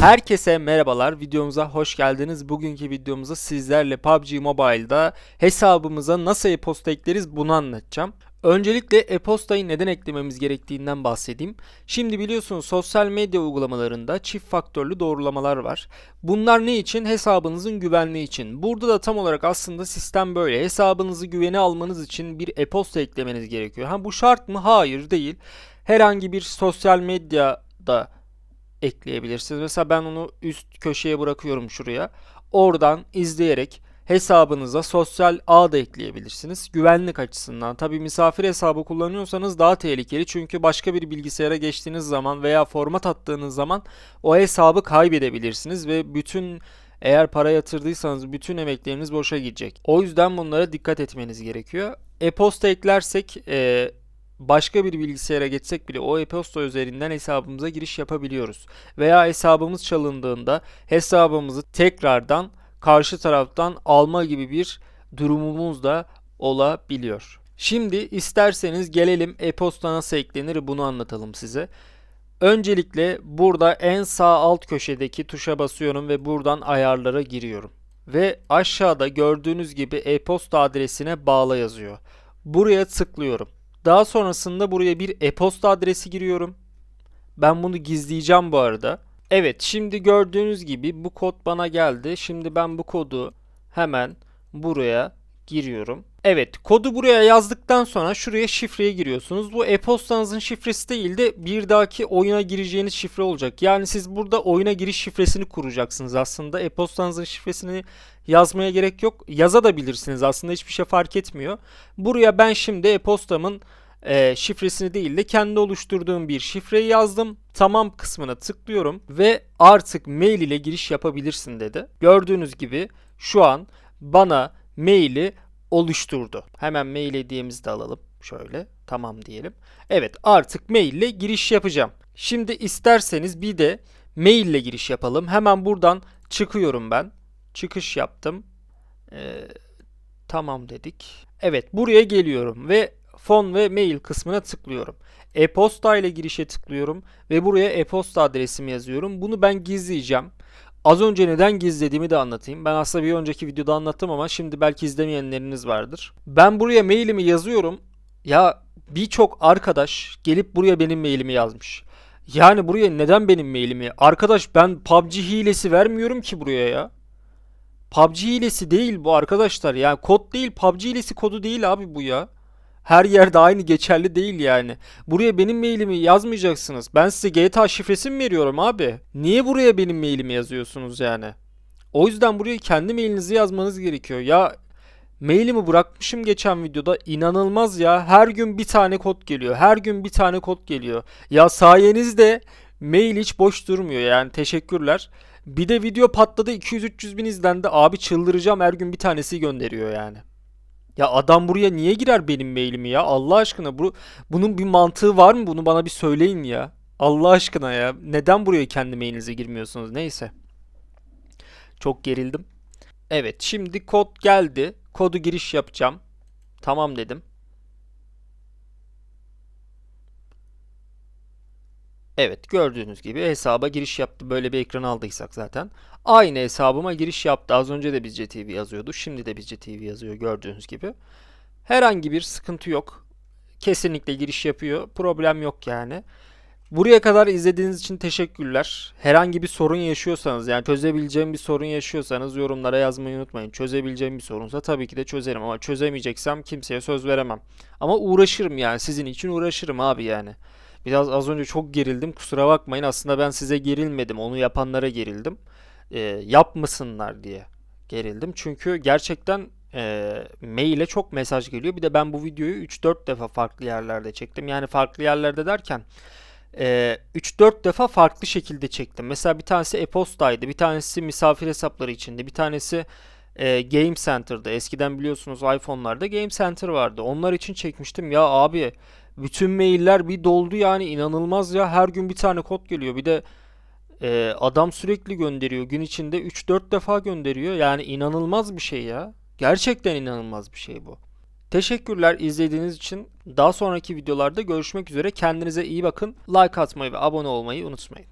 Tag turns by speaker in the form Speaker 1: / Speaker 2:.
Speaker 1: Herkese merhabalar. Videomuza hoş geldiniz. Bugünkü videomuzda sizlerle PUBG Mobile'da hesabımıza nasıl e-posta ekleriz bunu anlatacağım. Öncelikle e-postayı neden eklememiz gerektiğinden bahsedeyim. Şimdi biliyorsunuz sosyal medya uygulamalarında çift faktörlü doğrulamalar var. Bunlar ne için? Hesabınızın güvenliği için. Burada da tam olarak aslında sistem böyle. Hesabınızı güvene almanız için bir e-posta eklemeniz gerekiyor. Ha bu şart mı? Hayır değil. Herhangi bir sosyal medyada ekleyebilirsiniz. Mesela ben onu üst köşeye bırakıyorum şuraya. Oradan izleyerek hesabınıza sosyal ağ da ekleyebilirsiniz. Güvenlik açısından. Tabi misafir hesabı kullanıyorsanız daha tehlikeli. Çünkü başka bir bilgisayara geçtiğiniz zaman veya format attığınız zaman o hesabı kaybedebilirsiniz ve bütün eğer para yatırdıysanız bütün emekleriniz boşa gidecek. O yüzden bunlara dikkat etmeniz gerekiyor. E-posta eklersek e, başka bir bilgisayara geçsek bile o e-posta üzerinden hesabımıza giriş yapabiliyoruz. Veya hesabımız çalındığında hesabımızı tekrardan karşı taraftan alma gibi bir durumumuz da olabiliyor. Şimdi isterseniz gelelim e-posta nasıl eklenir bunu anlatalım size. Öncelikle burada en sağ alt köşedeki tuşa basıyorum ve buradan ayarlara giriyorum. Ve aşağıda gördüğünüz gibi e-posta adresine bağla yazıyor. Buraya tıklıyorum. Daha sonrasında buraya bir e-posta adresi giriyorum. Ben bunu gizleyeceğim bu arada. Evet şimdi gördüğünüz gibi bu kod bana geldi. Şimdi ben bu kodu hemen buraya giriyorum. Evet kodu buraya yazdıktan sonra şuraya şifreye giriyorsunuz. Bu e-postanızın şifresi değil de bir dahaki oyuna gireceğiniz şifre olacak. Yani siz burada oyuna giriş şifresini kuracaksınız aslında. E-postanızın şifresini yazmaya gerek yok. Yaza aslında hiçbir şey fark etmiyor. Buraya ben şimdi e-postamın e, şifresini değil de kendi oluşturduğum bir şifreyi yazdım. Tamam kısmına tıklıyorum ve artık mail ile giriş yapabilirsin dedi. Gördüğünüz gibi şu an bana maili oluşturdu. Hemen mail hediyemizi alalım. Şöyle tamam diyelim. Evet artık mail ile giriş yapacağım. Şimdi isterseniz bir de mail ile giriş yapalım. Hemen buradan çıkıyorum ben. Çıkış yaptım. Ee, tamam dedik. Evet buraya geliyorum ve fon ve mail kısmına tıklıyorum. E-posta ile girişe tıklıyorum ve buraya e-posta adresimi yazıyorum. Bunu ben gizleyeceğim. Az önce neden gizlediğimi de anlatayım. Ben aslında bir önceki videoda anlattım ama şimdi belki izlemeyenleriniz vardır. Ben buraya mailimi yazıyorum. Ya birçok arkadaş gelip buraya benim mailimi yazmış. Yani buraya neden benim mailimi? Arkadaş ben PUBG hilesi vermiyorum ki buraya ya. PUBG hilesi değil bu arkadaşlar. Yani kod değil PUBG hilesi kodu değil abi bu ya. Her yerde aynı geçerli değil yani. Buraya benim mailimi yazmayacaksınız. Ben size GTA şifresi mi veriyorum abi? Niye buraya benim mailimi yazıyorsunuz yani? O yüzden buraya kendi mailinizi yazmanız gerekiyor. Ya mailimi bırakmışım geçen videoda. İnanılmaz ya. Her gün bir tane kod geliyor. Her gün bir tane kod geliyor. Ya sayenizde mail hiç boş durmuyor yani. Teşekkürler. Bir de video patladı 200-300 bin izlendi. Abi çıldıracağım her gün bir tanesi gönderiyor yani. Ya adam buraya niye girer benim mailimi ya? Allah aşkına bu bunun bir mantığı var mı? Bunu bana bir söyleyin ya. Allah aşkına ya. Neden buraya kendi mailinize girmiyorsunuz? Neyse. Çok gerildim. Evet, şimdi kod geldi. Kodu giriş yapacağım. Tamam dedim. Evet gördüğünüz gibi hesaba giriş yaptı. Böyle bir ekran aldıysak zaten. Aynı hesabıma giriş yaptı. Az önce de Bizce TV yazıyordu. Şimdi de Bizce TV yazıyor gördüğünüz gibi. Herhangi bir sıkıntı yok. Kesinlikle giriş yapıyor. Problem yok yani. Buraya kadar izlediğiniz için teşekkürler. Herhangi bir sorun yaşıyorsanız yani çözebileceğim bir sorun yaşıyorsanız yorumlara yazmayı unutmayın. Çözebileceğim bir sorunsa tabii ki de çözerim ama çözemeyeceksem kimseye söz veremem. Ama uğraşırım yani sizin için uğraşırım abi yani. Biraz az önce çok gerildim. Kusura bakmayın. Aslında ben size gerilmedim. Onu yapanlara gerildim. E, yapmasınlar diye gerildim. Çünkü gerçekten e, maile çok mesaj geliyor. Bir de ben bu videoyu 3-4 defa farklı yerlerde çektim. Yani farklı yerlerde derken e, 3-4 defa farklı şekilde çektim. Mesela bir tanesi e-postaydı. Bir tanesi misafir hesapları içinde. Bir tanesi e, Game Center'da. Eskiden biliyorsunuz iPhone'larda Game Center vardı. Onlar için çekmiştim. Ya abi bütün mailler bir doldu yani inanılmaz ya. Her gün bir tane kod geliyor. Bir de e, adam sürekli gönderiyor. Gün içinde 3-4 defa gönderiyor. Yani inanılmaz bir şey ya. Gerçekten inanılmaz bir şey bu. Teşekkürler izlediğiniz için. Daha sonraki videolarda görüşmek üzere. Kendinize iyi bakın. Like atmayı ve abone olmayı unutmayın.